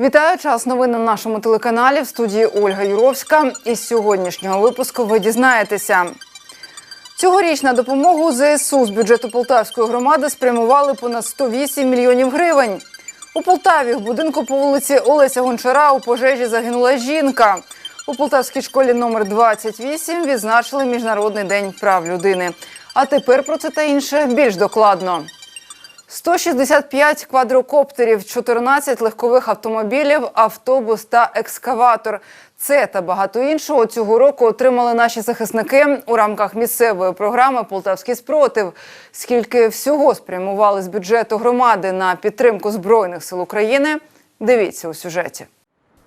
Вітаю час новин на нашому телеканалі в студії Ольга Юровська. Із сьогоднішнього випуску ви дізнаєтеся. Цьогоріч на допомогу ЗСУ з бюджету Полтавської громади спрямували понад 108 мільйонів гривень. У Полтаві в будинку по вулиці Олеся Гончара у пожежі загинула жінка. У Полтавській школі номер 28 відзначили Міжнародний день прав людини. А тепер про це та інше більш докладно. 165 квадрокоптерів, 14 легкових автомобілів, автобус та екскаватор. Це та багато іншого цього року отримали наші захисники у рамках місцевої програми Полтавський спротив. Скільки всього спрямували з бюджету громади на підтримку збройних сил України? Дивіться у сюжеті.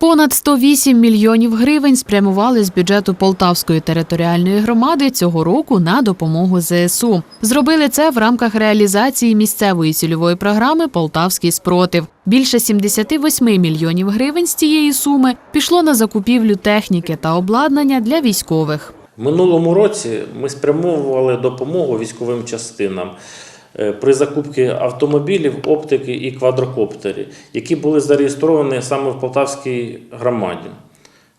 Понад 108 мільйонів гривень спрямували з бюджету Полтавської територіальної громади цього року на допомогу ЗСУ. Зробили це в рамках реалізації місцевої цільової програми Полтавський спротив. Більше 78 мільйонів гривень з цієї суми пішло на закупівлю техніки та обладнання для військових. Минулому році ми спрямовували допомогу військовим частинам при закупці автомобілів, оптики і квадрокоптерів, які були зареєстровані саме в Полтавській громаді.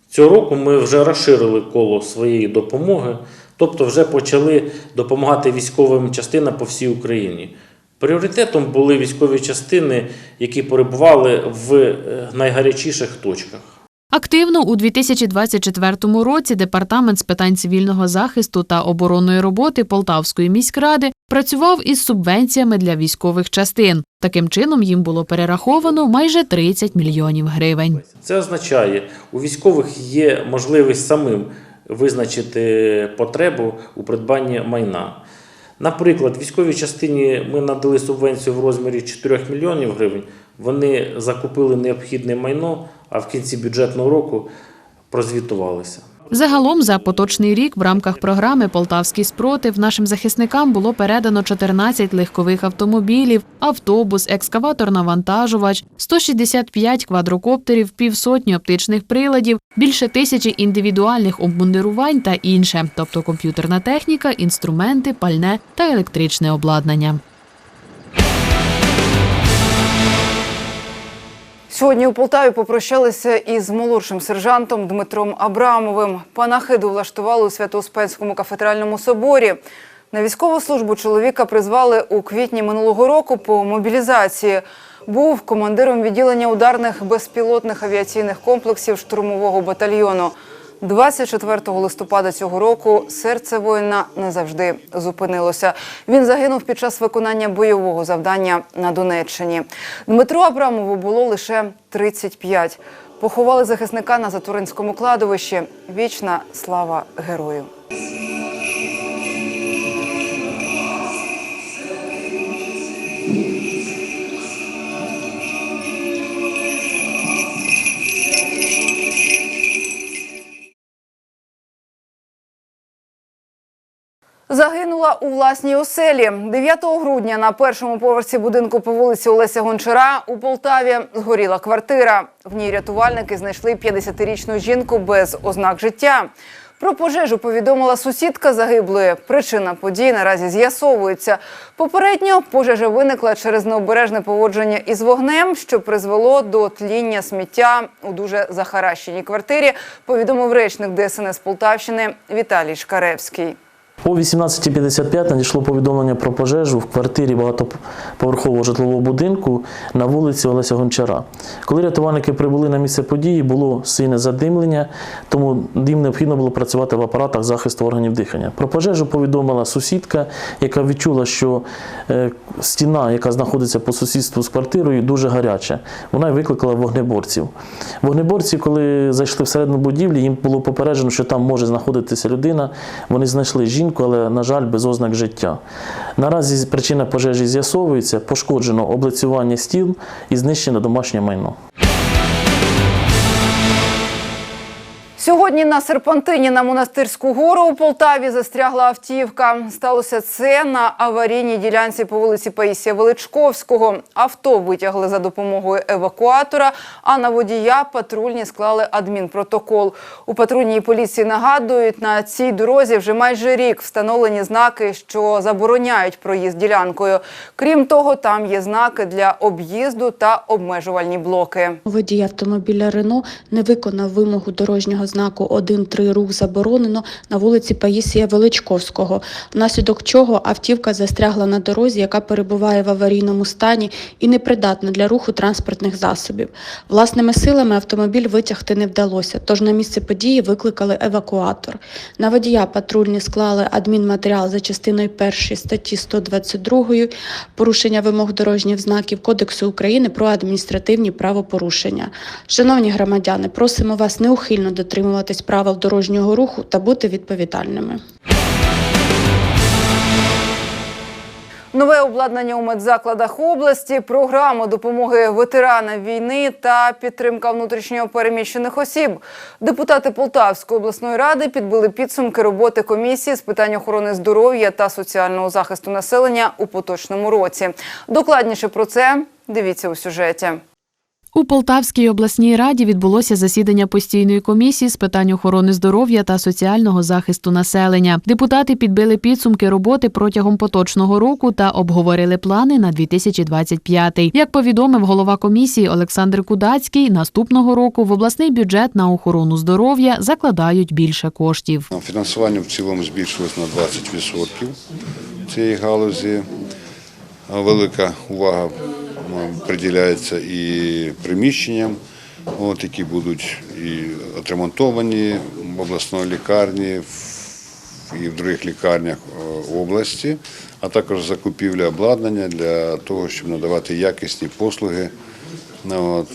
Цього року ми вже розширили коло своєї допомоги, тобто вже почали допомагати військовим частинам по всій Україні. Пріоритетом були військові частини, які перебували в е, найгарячіших точках. Активно у 2024 році департамент з питань цивільного захисту та оборонної роботи Полтавської міськради працював із субвенціями для військових частин. Таким чином їм було перераховано майже 30 мільйонів гривень. Це означає, у військових є можливість самим визначити потребу у придбанні майна. Наприклад, військовій частині ми надали субвенцію в розмірі 4 мільйонів гривень. Вони закупили необхідне майно, а в кінці бюджетного року прозвітувалися. Загалом за поточний рік в рамках програми Полтавський спротив нашим захисникам було передано 14 легкових автомобілів, автобус, екскаватор-навантажувач, 165 квадрокоптерів, півсотні оптичних приладів, більше тисячі індивідуальних обмундирувань та інше, тобто комп'ютерна техніка, інструменти, пальне та електричне обладнання. Сьогодні у Полтаві попрощалися із молодшим сержантом Дмитром Абрамовим. Панахиду влаштували у Свято-Успенському кафедральному соборі. На військову службу чоловіка призвали у квітні минулого року по мобілізації. Був командиром відділення ударних безпілотних авіаційних комплексів штурмового батальйону. 24 листопада цього року серце воїна назавжди зупинилося. Він загинув під час виконання бойового завдання на Донеччині. Дмитру Абрамову було лише 35. Поховали захисника на Затуринському кладовищі. Вічна слава герою. Загинула у власній оселі 9 грудня на першому поверсі будинку по вулиці Олеся Гончара у Полтаві згоріла квартира. В ній рятувальники знайшли 50-річну жінку без ознак життя. Про пожежу повідомила сусідка загиблої. Причина події наразі з'ясовується. Попередньо пожежа виникла через необережне поводження із вогнем, що призвело до тління сміття у дуже захаращеній квартирі. Повідомив речник ДСНС Полтавщини Віталій Шкаревський. О 18.55 надійшло повідомлення про пожежу в квартирі багатоповерхового житлового будинку на вулиці Олеся Гончара. Коли рятувальники прибули на місце події, було сильне задимлення, тому їм необхідно було працювати в апаратах захисту органів дихання. Про пожежу повідомила сусідка, яка відчула, що е, стіна, яка знаходиться по сусідству з квартирою, дуже гаряча. Вона й викликала вогнеборців. Вогнеборці, коли зайшли всередину будівлі, їм було попереджено, що там може знаходитися людина. Вони знайшли жінку, але, на жаль, без ознак життя. Наразі причина пожежі з'ясовується, пошкоджено облицювання стіл і знищено домашнє майно. Сьогодні на серпантині на монастирську гору у Полтаві застрягла автівка. Сталося це на аварійній ділянці по вулиці Паїсія Величковського. Авто витягли за допомогою евакуатора, а на водія патрульні склали адмінпротокол. У патрульній поліції нагадують, на цій дорозі вже майже рік встановлені знаки, що забороняють проїзд ділянкою. Крім того, там є знаки для об'їзду та обмежувальні блоки. Водій автомобіля Рено не виконав вимогу дорожнього знаку 1.3 рух заборонено на вулиці Паїсія Величковського, внаслідок чого автівка застрягла на дорозі, яка перебуває в аварійному стані і непридатна для руху транспортних засобів. Власними силами автомобіль витягти не вдалося, тож на місце події викликали евакуатор. На водія патрульні склали адмінматеріал за частиною 1 статті 122 порушення вимог дорожніх знаків Кодексу України про адміністративні правопорушення. Шановні громадяни, просимо вас неухильно дотримуватись правил дорожнього руху та бути відповідальними. Нове обладнання у медзакладах області, програму допомоги ветеранам війни та підтримка внутрішньо переміщених осіб. Депутати Полтавської обласної ради підбили підсумки роботи комісії з питань охорони здоров'я та соціального захисту населення у поточному році. Докладніше про це дивіться у сюжеті. У Полтавській обласній раді відбулося засідання постійної комісії з питань охорони здоров'я та соціального захисту населення. Депутати підбили підсумки роботи протягом поточного року та обговорили плани на 2025. Як повідомив голова комісії Олександр Кудацький, наступного року в обласний бюджет на охорону здоров'я закладають більше коштів. Фінансування в цілому збільшилось на 20% цієї галузі. Велика увага приділяється і приміщенням, от, які будуть і отремонтовані в обласної лікарні і в других лікарнях е, області, а також закупівля обладнання для того, щоб надавати якісні послуги ну, от,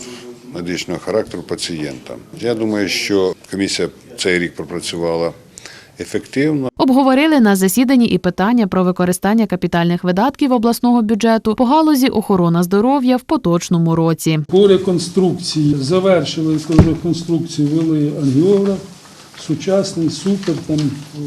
медичного характеру пацієнтам. Я думаю, що комісія цей рік пропрацювала ефективно. Обговорили на засіданні і питання про використання капітальних видатків обласного бюджету по галузі охорона здоров'я в поточному році. По реконструкції завершили реконструкцію, вели ангіограф, сучасний, супер, там е,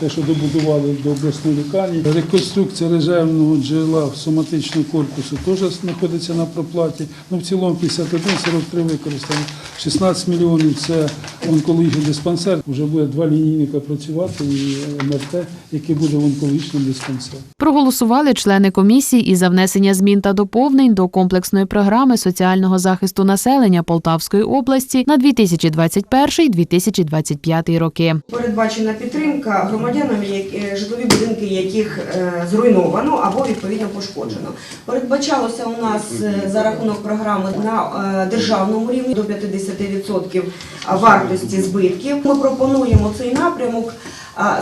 те, що добудували до обласної лікарні. Реконструкція резервного джерела соматичного корпусу теж знаходиться на проплаті. Ну, в цілому 51, 43 використано. 16 мільйонів це онкологічний диспансер. Вже буде два лінійника працювати і МРТ, який буде в онкологічному диспансері. Проголосували члени комісії і за внесення змін та доповнень до комплексної програми соціального захисту населення Полтавської області на 2021-2025 роки. Передбачена підтримка громадянам, е, житлові будинки, яких е, зруйновано або відповідно пошкоджено. Передбачалося у нас е, за рахунок програми на державному рівні до 50% вартості збитків. Ми пропонуємо цей напрямок.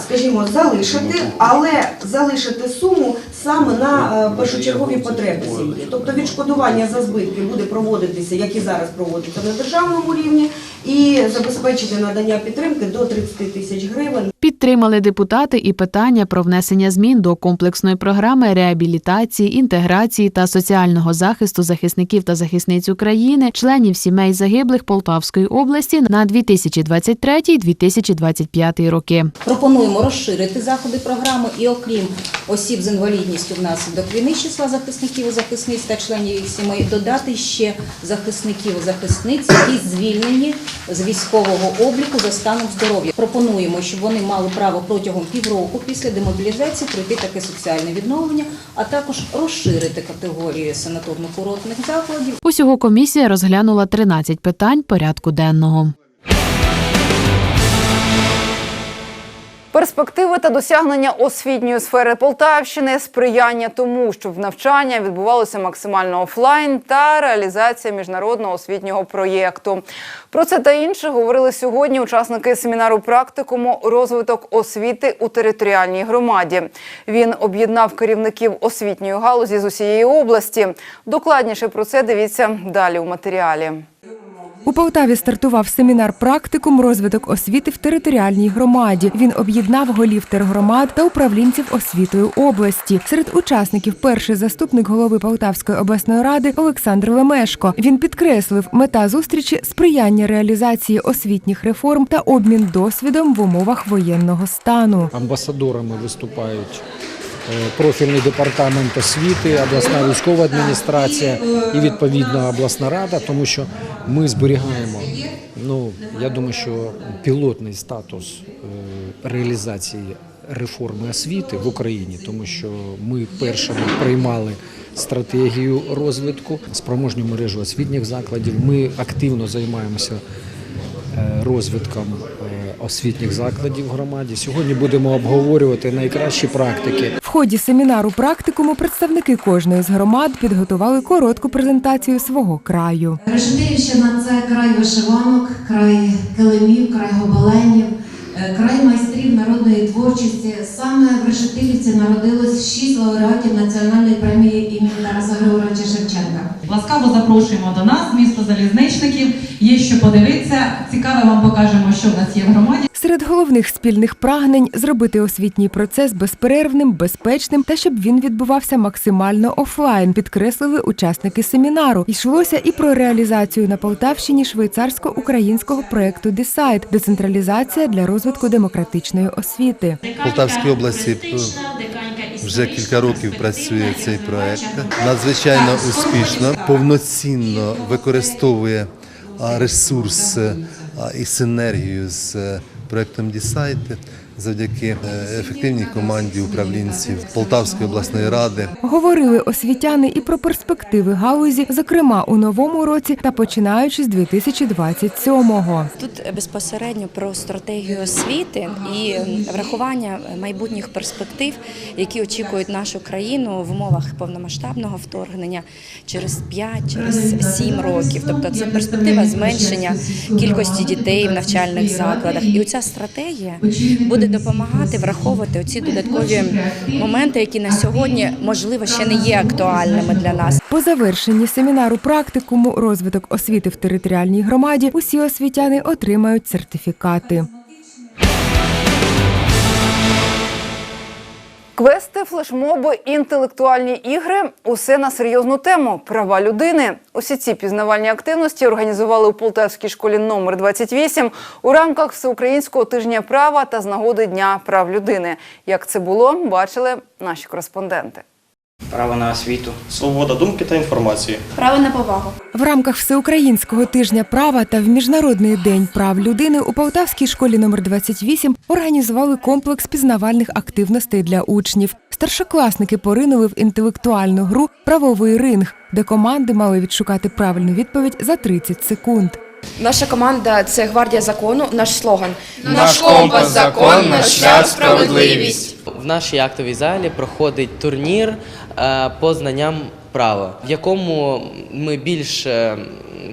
Скажімо, залишити, але залишити суму саме на е, першочергові потреби сім'ї. Тобто відшкодування за збитки буде проводитися, як і зараз проводиться на державному рівні, і забезпечити надання підтримки до 30 тисяч гривень Підтримали депутати і питання про внесення змін до комплексної програми реабілітації, інтеграції та соціального захисту захисників та захисниць України, членів сімей загиблих Полтавської області на 2023-2025 роки. Пропонуємо розширити заходи програми і окрім осіб з інвалідністю внаслідок війни числа захисників і захисниць та членів їх сімей додати ще захисників і захисниць, які звільнені з військового обліку за станом здоров'я. Пропонуємо, щоб вони мали право протягом півроку після демобілізації пройти таке соціальне відновлення, а також розширити категорію санаторно-курортних закладів Усього комісія розглянула 13 питань порядку денного. Перспективи та досягнення освітньої сфери Полтавщини, сприяння тому, щоб навчання відбувалося максимально офлайн та реалізація міжнародного освітнього проєкту. Про це та інше говорили сьогодні учасники семінару практикуму розвиток освіти у територіальній громаді. Він об'єднав керівників освітньої галузі з усієї області. Докладніше про це дивіться далі у матеріалі. У Полтаві стартував семінар практикум розвиток освіти в територіальній громаді. Він об'єднав голів тергромад та управлінців освітою області. Серед учасників перший заступник голови Полтавської обласної ради Олександр Лемешко. Він підкреслив, мета зустрічі сприяння реалізації освітніх реформ та обмін досвідом в умовах воєнного стану. Амбасадорами виступають профільний департамент освіти, обласна військова адміністрація і відповідно обласна рада, тому що ми зберігаємо. Ну я думаю, що пілотний статус е, реалізації реформи освіти в Україні, тому що ми першими приймали стратегію розвитку, спроможню мережу освітніх закладів. Ми активно займаємося е, розвитком е, освітніх закладів в громаді. Сьогодні будемо обговорювати найкращі практики. В ході семінару практикуму представники кожної з громад підготували коротку презентацію свого краю. Решетилівщина це край вишиванок, край килимів, край гобеленів, е, край майстрів народної творчості. Саме в Решетилівці народилось шість лауреатів національної премії імені Тараса Григоровича Шевченка. Ласкаво запрошуємо до нас, місто залізничників. Є що подивитися. Цікаве вам покажемо, що в нас є в громаді. Серед головних спільних прагнень зробити освітній процес безперервним, безпечним та щоб він відбувався максимально офлайн, підкреслили учасники семінару. Йшлося і про реалізацію на Полтавщині швейцарсько-українського проекту «Десайд» – децентралізація для розвитку демократичної освіти. В Полтавській області е, вже кілька років працює цей проект. Надзвичайно успішно, повноцінно використовує ресурс і синергію з е, проектом Дісайт завдяки е, ефективній команді управлінців Полтавської обласної ради. Говорили освітяни і про перспективи галузі, зокрема у новому році та починаючи з 2027-го. Тут безпосередньо про стратегію освіти і врахування майбутніх перспектив, які очікують нашу країну в умовах повномасштабного вторгнення через 5, через 7 років. Тобто це перспектива зменшення кількості дітей в навчальних закладах. І оця стратегія буде допомагати враховувати оці додаткові моменти, які на сьогодні можливо ще не є актуальними для нас. По завершенні семінару практикуму розвиток освіти в територіальній громаді усі освітяни отримають сертифікати. Квести, флешмоби, інтелектуальні ігри усе на серйозну тему права людини. Усі ці пізнавальні активності організували у Полтавській школі номер 28 у рамках всеукраїнського тижня права та з нагоди Дня прав людини. Як це було, бачили наші кореспонденти. Право на освіту, свобода думки та інформації. Право на повагу. В рамках всеукраїнського тижня права та в міжнародний день прав людини у Полтавській школі номер 28 організували комплекс пізнавальних активностей для учнів. Старшокласники поринули в інтелектуальну гру Правовий ринг, де команди мали відшукати правильну відповідь за 30 секунд. Наша команда це гвардія закону. Наш слоган Наш компас закон, наш шлях справедливість. В нашій актовій залі проходить турнір по знанням права, в якому ми більш е,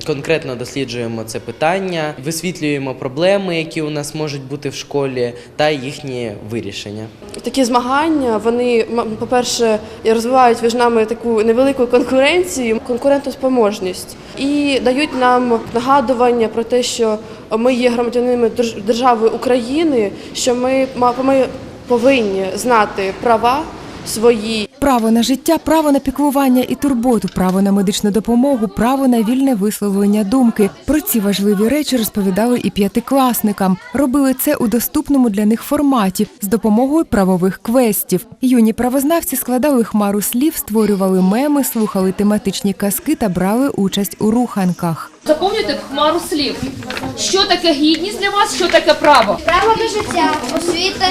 конкретно досліджуємо це питання, висвітлюємо проблеми, які у нас можуть бути в школі, та їхні вирішення. Такі змагання вони м, по-перше розвивають між нами таку невелику конкуренцію, конкурентоспроможність і дають нам нагадування про те, що ми є громадянами держави України, що ми, ми повинні знати права свої Право на життя, право на піклування і турботу, право на медичну допомогу, право на вільне висловлення думки. Про ці важливі речі розповідали і п'ятикласникам. Робили це у доступному для них форматі з допомогою правових квестів. Юні правознавці складали хмару слів, створювали меми, слухали тематичні казки та брали участь у руханках. Заповнюйте хмару слів. Що таке гідність для вас, що таке право? право на життя, освіта.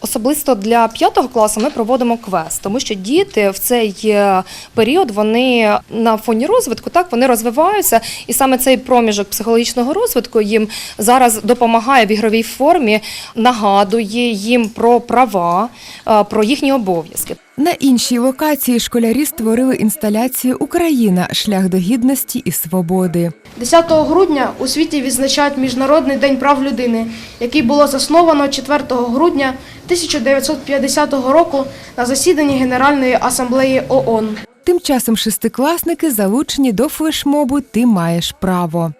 Особисто для п'ятого класу ми проводимо квест, тому що діти в цей е, період вони на фоні розвитку так вони розвиваються, і саме цей проміжок психологічного розвитку їм зараз допомагає в ігровій формі, нагадує їм про права, е, про їхні обов'язки. На іншій локації школярі створили інсталяцію Україна шлях до гідності і свободи. 10 грудня у світі відзначають Міжнародний день прав людини, який було засновано 4 грудня 1950 року на засіданні Генеральної асамблеї ООН. Тим часом шестикласники залучені до флешмобу Ти маєш право.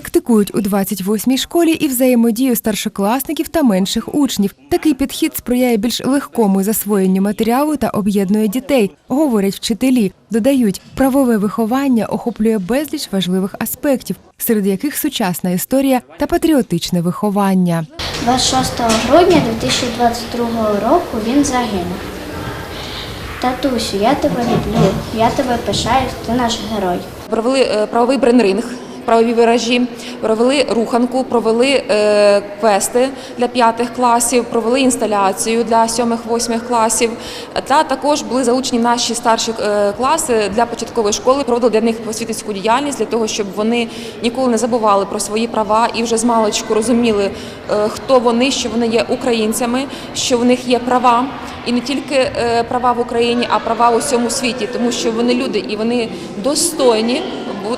Практикують у 28-й школі і взаємодію старшокласників та менших учнів. Такий підхід сприяє більш легкому засвоєнню матеріалу та об'єднує дітей, говорять вчителі. Додають, правове виховання охоплює безліч важливих аспектів, серед яких сучасна історія та патріотичне виховання. 26 грудня 2022 року він загинув. Татусю, я тебе люблю, я тебе пишаюсь, ти наш герой. Провели е, правовий брейнринг, правові виражі, провели руханку, провели е, квести для п'ятих класів, провели інсталяцію для сьомих-восьмих класів. Та також були залучені наші старші е, класи для початкової школи. Проводили для них просвітницьку діяльність для того, щоб вони ніколи не забували про свої права і вже з маличку розуміли, е, хто вони, що вони є українцями, що в них є права. І не тільки права в Україні, а права у всьому світі, тому що вони люди і вони достойні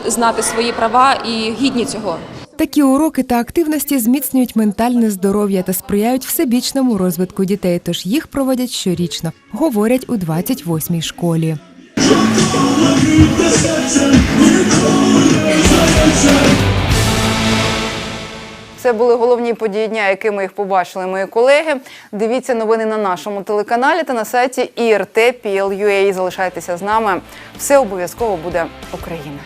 знати свої права і гідні цього. Такі уроки та активності зміцнюють ментальне здоров'я та сприяють всебічному розвитку дітей, тож їх проводять щорічно, говорять у 28-й школі. Це були головні події дня, якими їх побачили мої колеги. Дивіться новини на нашому телеканалі та на сайті IRT.PL.UA. Залишайтеся з нами. Все обов'язково буде Україна.